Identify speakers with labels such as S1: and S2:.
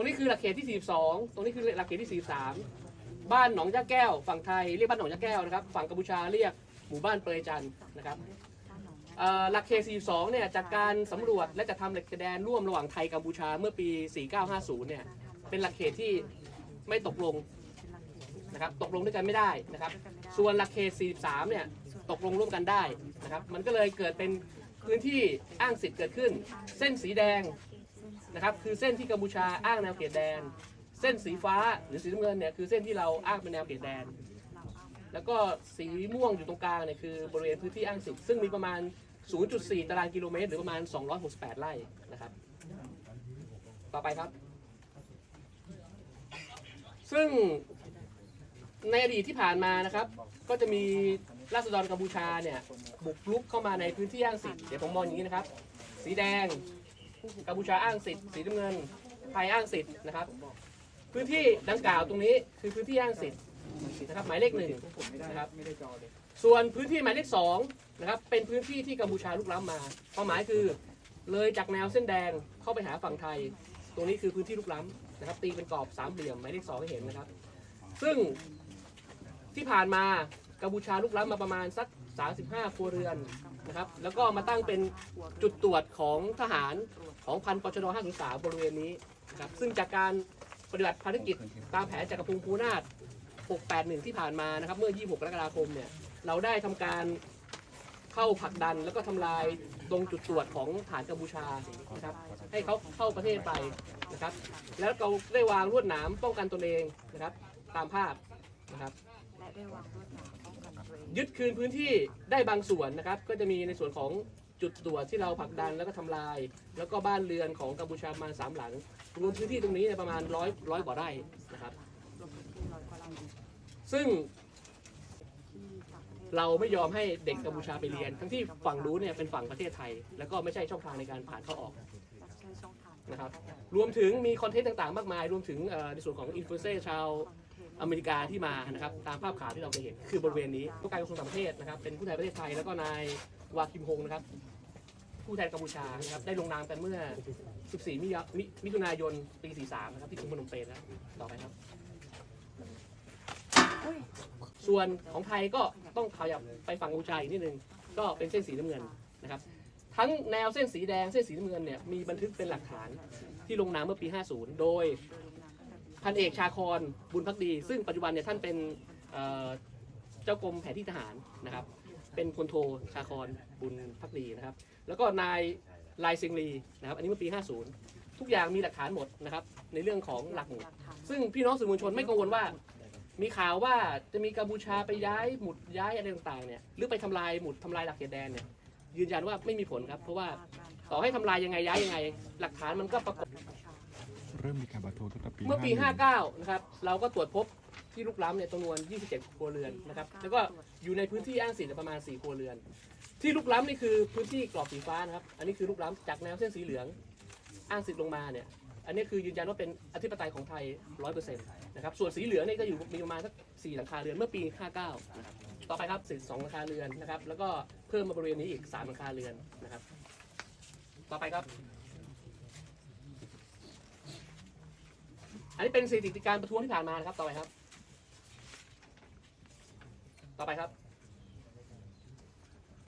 S1: รงนี้คือหลักเขตที่ 42 ตรงนี้คือหลักเขตที่ 43 บ้านหนองยะแก้ว ฝั่งไทยเรียกบ้านหนองยะแก้วนะครับ ฝั่งกัมพูชาเรียกหมู่บ้านเปรยจันนะครับหลักเขต 42 เนี่ย จากการสำรวจและจะทำเหล็กแดนร่วมระหว่างไทยกัมพูชาเมื่อปี 4950 เนี่ย เป็นหลักเขตที่ไม่ตกลงนะครับตกลงด้วยกันไม่ได้นะครับ ส่วนหลักเขต 43 เนี่ยตกลงร่วมกันได้นะครับ มันก็เลยเกิดเป็นพื้นที่อ้างสิทธิ์เกิดขึ้น เส้นสีแดง นะครับคือเส้นที่กัมพูชาอ้างแนวเขตแดน เส้นสีฟ้าหรือสีน้ำเงินเนี่ยคือเส้นที่เราอ้างเป็นแนวเขตแดน แล้วก็สีม่วงอยู่ตรงกลางเนี่ยคือบริเวณพื้นที่อ้างสิทธิ์ซึ่งมีประมาณ 0.4 ตารางกิโลเมตร หรือประมาณ 268 ไร่นะครับ ต่อไปครับ ซึ่งในอดีตที่ผ่านมานะครับ ก็จะมีราษฎรกัมพูชาเนี่ยบุกรุกเข้ามาในพื้นที่อ้างสิทธิ์เดี๋ยวผมมองอย่างนี้นะครับ สีแดง กัมพูชาอ้างสิทธิ์สีน้ำเงินไทยอ้างสิทธิ์นะครับ พื้นที่ดังกล่าวตรงนี้คือพื้นที่อ้างสิทธิ์นะครับหมายเลขหนึ่งนะครับส่วนพื้นที่หมายเลขสองนะครับเป็นพื้นที่ที่กัมพูชาลุกล้ำมาความหมายคือเลยจากแนวเส้นแดงเข้าไปหาฝั่งไทย ตรงนี้คือพื้นที่ลุกล้ำนะครับ ตีเป็นกรอบสามเหลี่ยมหมายเลขสองให้เห็นนะครับ ซึ่งที่ผ่านมากัมพูชาลุกล้ำมาประมาณสัก 35 ครัวเรือน นะครับ แล้วก็มาตั้งเป็นจุดตรวจของทหารของพันปชด503บริเวณนี้นะครับซึ่งจากการปฏิบัติภารกิจตามแผนจักรพงศ์ภูนาถ681 ที่ผ่านมานะครับ เมื่อ 26 กรกฎาคมเนี่ย เราได้ทำการเข้าผลักดันแล้วก็ทำลายตรงจุดตรวจของฐานกัมพูชานะครับ ให้เขาเข้าประเทศไปนะครับ แล้วเราได้วางลวดหนามป้องกันตนเองนะครับ ตามภาพนะครับ
S2: และได้วางรวดหนาม
S1: ยึดคืนพื้นที่ได้บางส่วนนะครับ ก็จะมีในส่วนของจุดตรวจที่เราผลักดันแล้วก็ทำลาย แล้วก็บ้านเรือนของกัมพูชาประมาณสามหลังรวมพื้นที่ตรงนี้เนี่ยประมาณร้อยร้อยกว่าไร่นะครับ ซึ่ง
S2: เรา
S1: ไม่ยอมให้เด็กกัมพูชาไปเรียน ทั้งที่ฝั่งรู้เนี่ยเป็นฝั่งประเทศไทย แล้วก็ไม่ใช่ช่องทางในการผ่านเข้าออกนะครับ รวมถึงมีคอนเทนต์ต่างๆ มากมาย รวมถึงในส่วนของอินฟลูเอนเซอร์ชาว อเมริกาที่มานะครับตามภาพข่าวที่เราเคยเห็นคือบริเวณนี้ผู้การกระทรวงต่างประเทศนะครับเป็นผู้แทนประเทศไทยแล้วก็นายวาคิมฮงนะครับ ผู้แทนกัมพูชานะครับได้ลงนามกันเมื่อ 14 มิมมถุนายนปี 43 นะครับที่กรุงพนมเปญนะต่อไปครับ ส่วนของไทยก็ต้องขยับไปฝั่งกัมพูชาอีกนิดนึงก็เป็นเส้นสีน้ำเงินนะครับทั้งแนวเส้นสีแดงเส้นสีน้ำเงินเนี่ยมีบันทึกเป็นหลักฐานที่ลงนามเมื่อปี 50 โดย พันเอกชาคอนบุญพักดี ซึ่งปัจจุบันเนี่ยท่านเป็นเจ้ากรมแผนที่ทหารนะครับ เป็นพลโทชาคอนบุญพักดีนะครับ แล้วก็นายลายซิงลีนะครับ อันนี้เมื่อปี 50 ทุกอย่างมีหลักฐานหมดนะครับ ในเรื่องของหลักหมุด ซึ่งพี่น้องสื่อมวลชนไม่กังวลว่า มีข่าวว่าจะมีกัมพูชาไปย้ายหมุดย้ายอะไรต่างๆเนี่ยหรือไปทำลายหมุดทำลายหลักเขตแดนเนี่ยยืนยันว่าไม่มีผลครับ เพราะว่าต่อให้ทำลายยังไงย้ายยังไง หลักฐานมันก็ปรากฏ
S3: เริ่มมีการประท้วงตั้งแต่ปี
S1: เมื่อปี
S3: 51
S1: 59 นะครับ เราก็ตรวจพบที่ลุกล้ำเนี่ยจำนวน 27 ครัวเรือนนะครับ แล้วก็อยู่ในพื้นที่อ้างสิทธิ์ประมาณ 4 ครัวเรือน ที่ลุกล้ำนี่คือพื้นที่กรอบสีฟ้านะครับ อันนี้คือลุกล้ำจากแนวเส้นสีเหลือง อ้างสิทธิ์ลงมาเนี่ย อันนี้คือยืนยันว่าเป็นอธิปไตยของไทย 100%นะครับ ส่วนสีเหลืองนี่ก็อยู่มีประมาณสัก 4 หลังคาเรือนเมื่อปี 59 นะครับ ต่อไปครับสิสองหลังคาเรือนนะครับ แล้วก็เพิ่มมาบริเวณนี้อีก 3 หลังคาเรือนนะครับ ต่อไปครับ อันนี้เป็นสถิติการประท้วงที่ผ่านมานะครับ ต่อไปครับ ต่อไปครับ